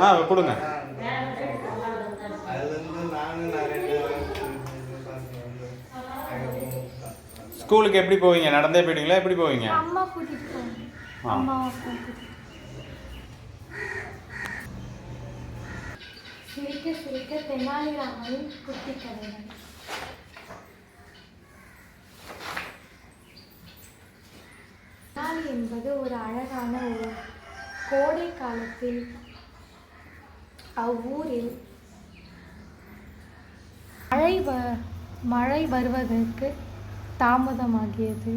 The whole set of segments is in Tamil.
ஆ கொடுங்க ஸ்கூலுக்கு எப்படி போவீங்க? நடந்தே போயிடுங்களா எப்படி போவீங்க? சிரிக்க சிரிக்க தென்னாலிராமனின் குட்டி கதைகள். என்பது ஒரு அழகான ஊர். கோடை காலத்தில் அவ்வூரில் மழை வ மழை வருவதற்கு தாமதமாகியது.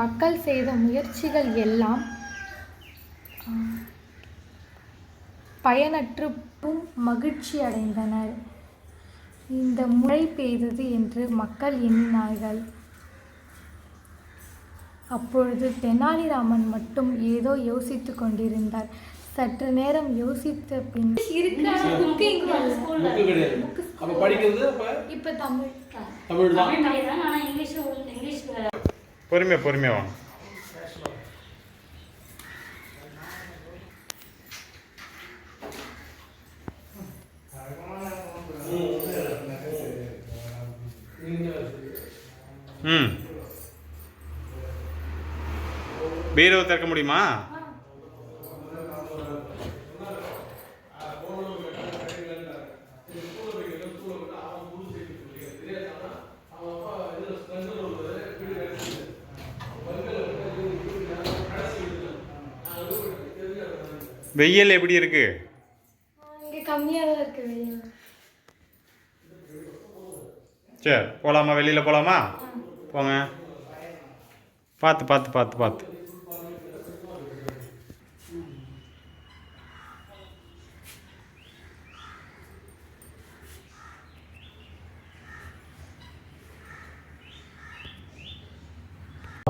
மக்கள் செய்த முயற்சிகள் எல்லாம் பயனற்றும் மகிழ்ச்சி அடைந்தனர். இந்த முறை பெய்தது என்று மக்கள் எண்ணினார்கள். அப்பொழுது தெனாலிராமன் மட்டும் ஏதோ யோசித்துக் கொண்டிருந்தார். சற்று நேரம் யோசித்த பின் இப்ப தமிழ். தான். இங்கிலீஷ் இங்கிலீஷ் பொறுமையா பொறுமையா வாங்க. ம். பீரோ திறக்க முடியுமா? வெயில் எப்படி இருக்கு? சரி போகலாமா வெளியில் போகலாமா போங்க. பார்த்து பார்த்து பார்த்து பார்த்து.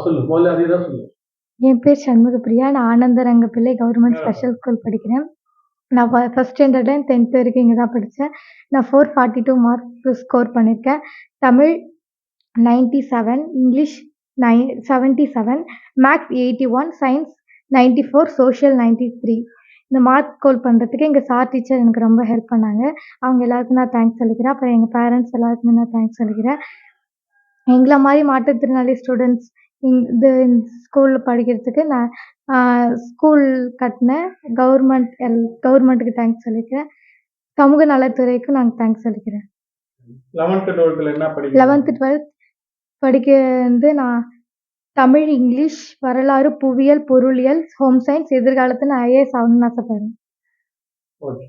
சொல்லு முதல்ல அதே தான் சொல்லு. என் பேர் சண்முகப்பிரியா நான் ஆனந்தரங்க பிள்ளை கவர்மெண்ட் ஸ்பெஷல் ஸ்கூல் படிக்கிறேன். நான் ஃபஸ்ட் ஸ்டாண்டர்ட்லேருந்து டென்த் வரைக்கும் இங்கே தான் படித்தேன் நான் four forty two mark score பண்ணியிருக்கேன் தமிழ் நைன்ட்டி செவன் இங்கிலீஷ் நை seventy seven maths eighty one science ninety four social ninety three இந்த மார்க் ஸ்கோர் பண்ணுறதுக்கு எங்கள் சார் டீச்சர் எனக்கு ரொம்ப ஹெல்ப் பண்ணாங்க. அவங்க எல்லாருக்கும் நான் தேங்க்ஸ் சொல்லிக்கிறேன். அப்புறம் எங்கள் பேரண்ட்ஸ் எல்லாருக்குமே நான் தேங்க்ஸ் சொல்லிக்கிறேன். எங்களை மாதிரி மாற்றுத்திறனாளி ஸ்டூடெண்ட்ஸ் இந்த ஸ்கூலில் படிக்கிறதுக்கு நான் ஸ்கூல் கட்டின கவர்மெண்ட் எல் கவர்மெண்ட்டுக்கு தேங்க்ஸ் சொல்லிக்கிறேன். சமூக நலத்துறைக்கும் நாங்கள் தேங்க்ஸ் சொல்லிக்கிறேன். லெவன்த்து டுவெல்த்தில் என்ன படிக்க லெவன்த்து டுவெல்த் படிக்க வந்து நான் தமிழ் இங்கிலீஷ் வரலாறு புவியியல் பொருளியல் ஹோம் சயின்ஸ் எதிர்காலத்தில் நான் ஐஏஎஸ் ஆகணும்னு ஆசைப்படுறேன். ஓகே.